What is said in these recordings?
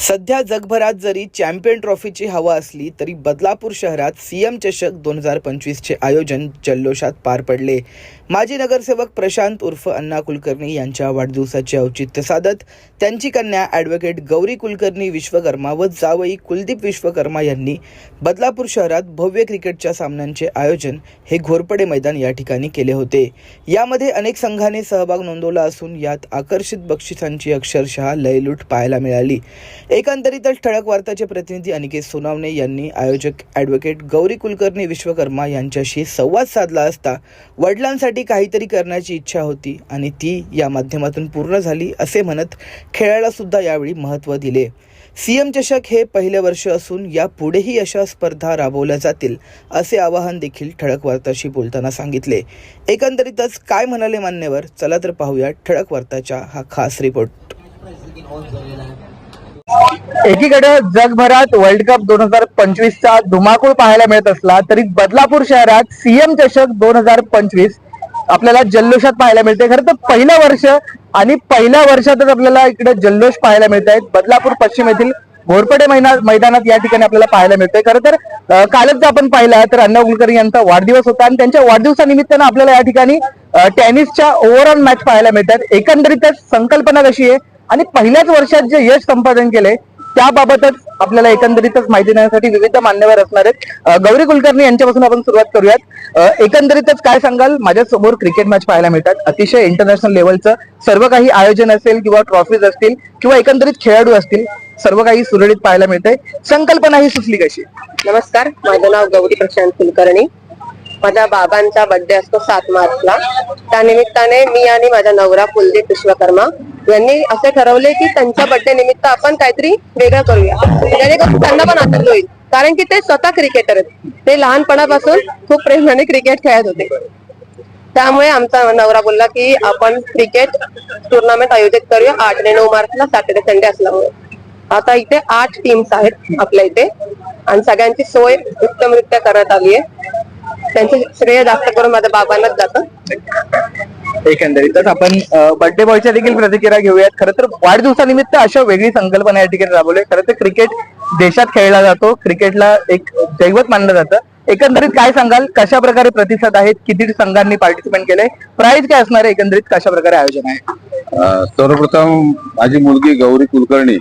सध्या जगभरात जरी चॅम्पियन ट्रॉफीची हवा असली तरी बदलापूर शहरात सीएम चषक दोन हजार पंचवीसचे आयोजन जल्लोषात पार पडले. माजी नगरसेवक प्रशांत उर्फ अण्णा कुलकर्णी यांच्या वाढदिवसाचे औचित्य साधत त्यांची कन्या ॲडव्होकेट गौरी कुलकर्णी विश्वकर्मा व जावई कुलदीप विश्वकर्मा यांनी बदलापूर शहरात भव्य क्रिकेटच्या सामन्यांचे आयोजन हे घोरपडे मैदान या ठिकाणी केले होते. यामध्ये अनेक संघाने सहभाग नोंदवला असून यात आकर्षित बक्षिसांची अक्षरशः लयलूट पाहायला मिळाली. एकंदरीतच ठळक वार्ताचे प्रतिनिधी अनिकेत सोनावणे यांनी आयोजक ॲडव्होकेट गौरी कुलकर्णी विश्वकर्मा यांच्याशी संवाद साधला असता वडिलांसाठी काहीतरी करण्याची इच्छा होती आणि ती या माध्यमातून पूर्ण झाली असे म्हणत खेळाला सुद्धा यावेळी महत्त्व दिले. सीएम चषक हे पहिले वर्ष असून यापुढेही अशा स्पर्धा राबवल्या जातील असे आवाहन देखील ठळक वार्ताशी बोलताना सांगितले. एकंदरीतच काय म्हणाले मान्यवर? चला तर पाहूया ठळक वार्ताचा हा खास रिपोर्ट. एकीकडे जगभरात वर्ल्ड कप दोन हजार पंचवीसचा धुमाकूळ पाहायला मिळत असला तरी बदलापूर शहरात सीएम चषक दोन हजार पंचवीस आपल्याला जल्लोषात पाहायला मिळते. खरं तर पहिलं वर्ष आणि पहिल्या वर्षातच आपल्याला इकडे जल्लोष पाहायला मिळत आहेत बदलापूर पश्चिम येथील घोरपडे मैदानात या ठिकाणी आपल्याला पाहायला मिळतंय. खरं तर कालच आपण पाहिला तर अण्णा कुलकर्णी यांचा वाढदिवस होता आणि त्यांच्या वाढदिवसानिमित्तानं आपल्याला या ठिकाणी टेनिसच्या ओव्हरऑल मॅच पाहायला मिळतात. एकंदरीतच संकल्पना कशी आहे? आणि पहिल्याच वर्षात जे यश संपादन केले त्याबाबतच आपल्याला एकंदरीतच माहिती देण्यासाठी विविध मान्यवर असणार आहेत. गौरी कुलकर्णी यांच्यापासून आपण सुरुवात करूयात. एकंदरीतच काय सांगाल? माझ्यासमोर क्रिकेट मॅच पाहायला मिळतात. अतिशय इंटरनॅशनल लेवलचं सर्व काही आयोजन असेल किंवा ट्रॉफीज असतील किंवा एकंदरीत खेळाडू असतील सर्व काही सुरळीत पाहायला मिळतंय. संकल्पना ही सुचली कशी? नमस्कार. माझं नाव गौरी प्रशांत कुलकर्णी. माझ्या बाबांचा बर्थडे असतो सात मार्चला. त्यानिमित्ताने मी आणि माझा नवरा कुलदीप विश्वकर्मा यांनी असे ठरवले की त्यांच्या बर्थडे निमित्त आपण काहीतरी वेगळं करूया. जेणेकरून त्यांना पण आनंद होईल. कारण की ते स्वतः क्रिकेटर आहेत. ते लहानपणापासून खूप प्रेमाने क्रिकेट खेळत होते. त्यामुळे आमचा नवरा बोलला की आपण क्रिकेट टुर्नामेंट आयोजित करूया. आठ आणि नऊ मार्चला सॅटर्डे संडे असल्यामुळे आता इथे आठ टीम्स आहेत आपल्या इथे. आणि सगळ्यांची सोय उत्तमरित्या करण्यात आली आहे. त्यांचे श्रेय जास्त करून माझ्या बाबांनाच जातं. एकंदरीतच आपण बर्थडे बॉयच्या देखील प्रतिक्रिया घेऊयात. खरं तर वाढदिवसानिमित्त अशा वेगळी संकल्पना या ठिकाणी राबवली. खरं तर क्रिकेट देशात खेळला जातो. क्रिकेटला एक दैवत मानलं जातं. एकंदरीत काय सांगाल? कशा प्रकारे प्रतिसाद आहेत? किती संघांनी पार्टिसिपेट केलंय? प्राइस काय असणार आहे? एकंदरीत कशा प्रकारे आयोजन आहे? सर्वप्रथम माझी मुलगी गौरी कुलकर्णी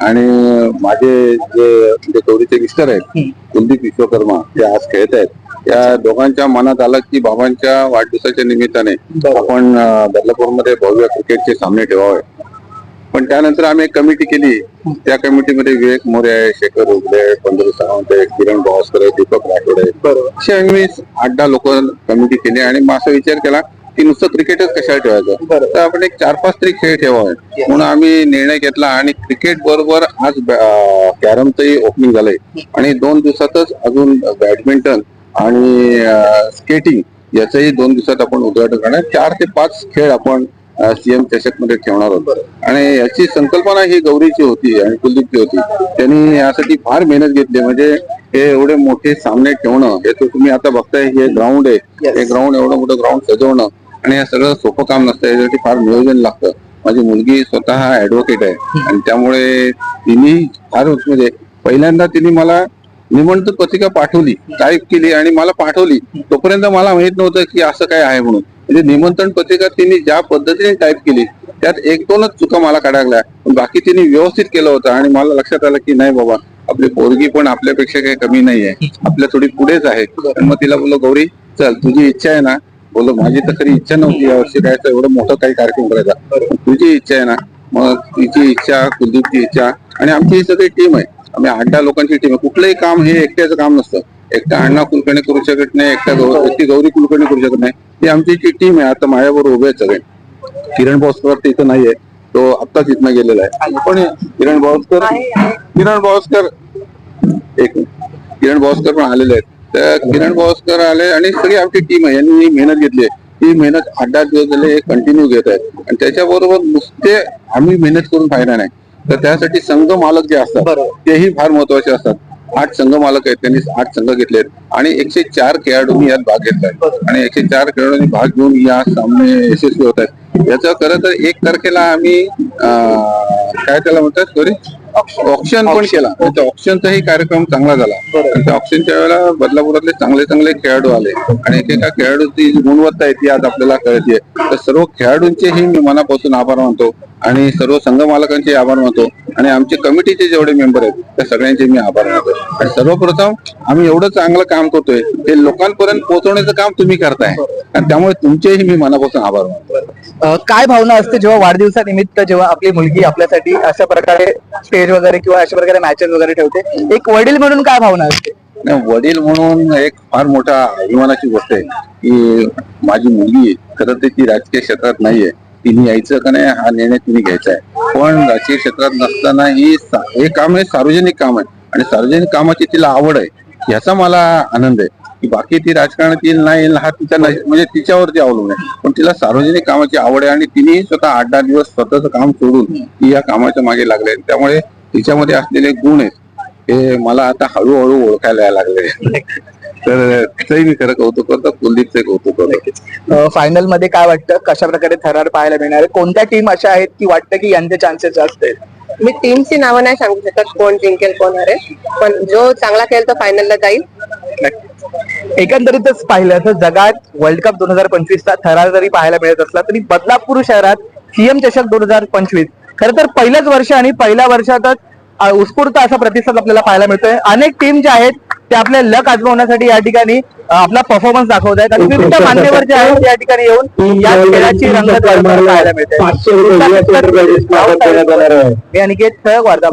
आणि माझे जे म्हणजे गौरीचे मिस्टर आहेत कुलदीप विश्वकर्मा ते आज खेळत आहेत. या दोघांच्या मनात आलं की बाबांच्या वाढदिवसाच्या निमित्ताने आपण बदलापूरमध्ये भव्य क्रिकेटचे सामने ठेवावे. पण त्यानंतर आम्ही एक कमिटी केली. त्या कमिटीमध्ये विवेक मोरे आहे शेखर उगले पंढरी सावंत आहे किरण भावस्कर आहे दीपक राठोड आहे. असे आम्ही आठ दहा लोक कमिटी केली आणि मग असा विचार केला की नुसतं क्रिकेटच कशाला ठेवायचं? तर आपण एक चार पाच तरी खेळ ठेवावे. म्हणून आम्ही निर्णय घेतला आणि क्रिकेट बरोबर आज कॅरमचंही ओपनिंग झालंय. आणि दोन दिवसातच अजून बॅडमिंटन आणि स्केटिंग याचंही दोन दिवसात आपण उद्घाटन करणार. चार ते पाच खेळ आपण सीएम चषकमध्ये ठेवणार होतो आणि याची संकल्पना ही गौरीची होती आणि कुलदीपची होती. त्यांनी यासाठी फार मेहनत घेतली. म्हणजे हे एवढे मोठे सामने ठेवणं हे तुम्ही आता बघताय हे ग्राउंड आहे. हे ग्राउंड एवढं मोठं ग्राउंड सजवणं आणि हे सगळं सोपं काम नसतं. यासाठी फार नियोजन लागतं. माझी मुलगी स्वतः ऍडव्होकेट आहे. आणि त्यामुळे तिने फार म्हणजे पहिल्यांदा तिने मला निमंत्रण पत्रिका पाठवली टाईप केली आणि मला पाठवली तोपर्यंत मला माहीत नव्हतं की असं काय आहे म्हणून. म्हणजे निमंत्रण पत्रिका तिने ज्या पद्धतीने टाईप केली त्यात एक दोनच चुका मला काढायला बाकी तिने व्यवस्थित केलं होतं आणि मला लक्षात आलं की नाही बाबा आपली पोरगी पण आपल्यापेक्षा काही कमी नाही आहे. आपल्या थोडी पुढेच आहे. मग तिला बोललो गौरी चल तुझी इच्छा आहे ना. बोललो माझी तर खरी इच्छा नव्हती यावर्षी काय एवढं मोठं काही कार्यक्रम करायचा. तुझी इच्छा आहे ना. मग तिची इच्छा कुलदीपची इच्छा आणि आमची सगळी टीम आहे. आम्ही आठ दहा लोकांची टीम आहे. कुठलंही काम हे एकट्याचं काम नसतं. एकटा अण्णा कुलकर्णी करू शकत नाही एकटा गौ- एकटी गौरी कुलकर्णी करू शकत नाही. ही आमची जी टीम आहे आता माझ्याबरोबर उभे आहेत सगळे. किरण भास्कर तर इथं नाहीये. तो आत्ताच इथनं गेलेला आहे. पण किरण भास्कर? किरण भास्कर. एक. किरण भास्कर पण आलेले आहेत. तर किरण भास्कर आले आणि सगळी आमची टीम आहे. यांनी ही मेहनत घेतली आहे. ही मेहनत आठ दहा दिवस झाले कंटिन्यू घेत आहेत. आणि त्याच्याबरोबर नुसते आम्ही मेहनत करून फायदा नाही. तर त्यासाठी संघ मालक जे असतात तेही फार महत्त्वाचे असतात. आठ संघ मालक आहेत त्यांनी आठ संघ घेतलेत. आणि एकशे चार खेळाडूंनी यात भाग घेतलाय. आणि एकशे चार खेळाडूंनी भाग घेऊन या सामने यशस्वी होत आहेत. याचं खरं तर एक तारखेला आम्ही काय त्याला म्हणतात सॉरी ऑप्शन पण केला. त्या ऑप्शनचाही कार्यक्रम चांगला झाला. त्या ऑप्शनच्या वेळेला बदलापुरातले चांगले चांगले खेळाडू आले. आणि एकेका खेळाडूची गुणवत्ता आहे ती आज आपल्याला कळते तर सर्व खेळाडूंचेही मी मनापासून आभार मानतो. आणि सर्व संघ मालकांचे आभार मानतो आणि आमचे कमिटीचे जेवढे मेंबर आहेत त्या सगळ्यांचे मी आभार मानतो. आणि सर्वप्रथम आम्ही एवढं चांगलं काम करतोय ते लोकांपर्यंत पोहोचवण्याचं काम तुम्ही करताय. आणि त्यामुळे तुमचेही मी मनापासून आभार मानतो. काय भावना असते जेव्हा वाढदिवसानिमित्त जेव्हा आपली मुलगी आपल्यासाठी अशा प्रकारे स्टेज वगैरे किंवा अशा प्रकारे मॅचेस वगैरे ठेवते? एक वडील म्हणून काय भावना असते? वडील म्हणून एक फार मोठा अभिमानाची गोष्ट आहे की माझी मुलगी खरं तर ती राजकीय क्षेत्रात नाहीये. तिने यायचं का नाही हा निर्णय तिने घ्यायचा आहे. पण राजकीय क्षेत्रात नसताना ही हे काम हे सार्वजनिक काम आहे. आणि सार्वजनिक कामाची तिला आवड आहे. याचा मला आनंद आहे. की बाकी ती राजकारणात येईल नाही येईल हा तिच्या म्हणजे तिच्यावरती अवलंबून आहे. पण तिला सार्वजनिक कामाची आवड आहे आणि तिने स्वतः आठ दहा दिवस स्वतःचं काम सोडून ती या कामाच्या मागे लागले त्यामुळे तिच्यामध्ये असलेले गुण आहेत हे मला आता हळूहळू ओळखायला लागले तर तिचंही मी खरं कौतुक करतो. कुलदीपचे कौतुक करतो. फायनलमध्ये काय वाटतं? कशा प्रकारे थरार पाहायला मिळणार आहे? कोणत्या टीम अशा आहेत की वाटतं की यांचे चान्सेस जास्त आहेत मी टीमची नावं नाही सांगू शकत कोण जिंकेल कोण हरेल. पण जो चांगला खेळ तो फायनलला जाईल. एकंदरीतच पाहिलं तर जगात वर्ल्ड कप दोन हजार पंचवीसचा थरार जरी पाहायला मिळत असला तरी बदलापूर शहरात सीएम चषक दोन हजार पंचवीस. खरं तर पहिलंच वर्ष आणि पहिल्या वर्षातच उत्स्फूर्त असा प्रतिसाद आपल्याला पाहायला मिळतोय. अनेक टीम ज्या आहेत ते आपले लक आजमावण्यासाठी या ठिकाणी आपला परफॉर्मन्स दाखवत आहेत. आणि विविध मान्यवर जे आहेत या ठिकाणी येऊन या खेळाची रंगत पाहायला मिळते. मी अनिकेत ठळक वार्ता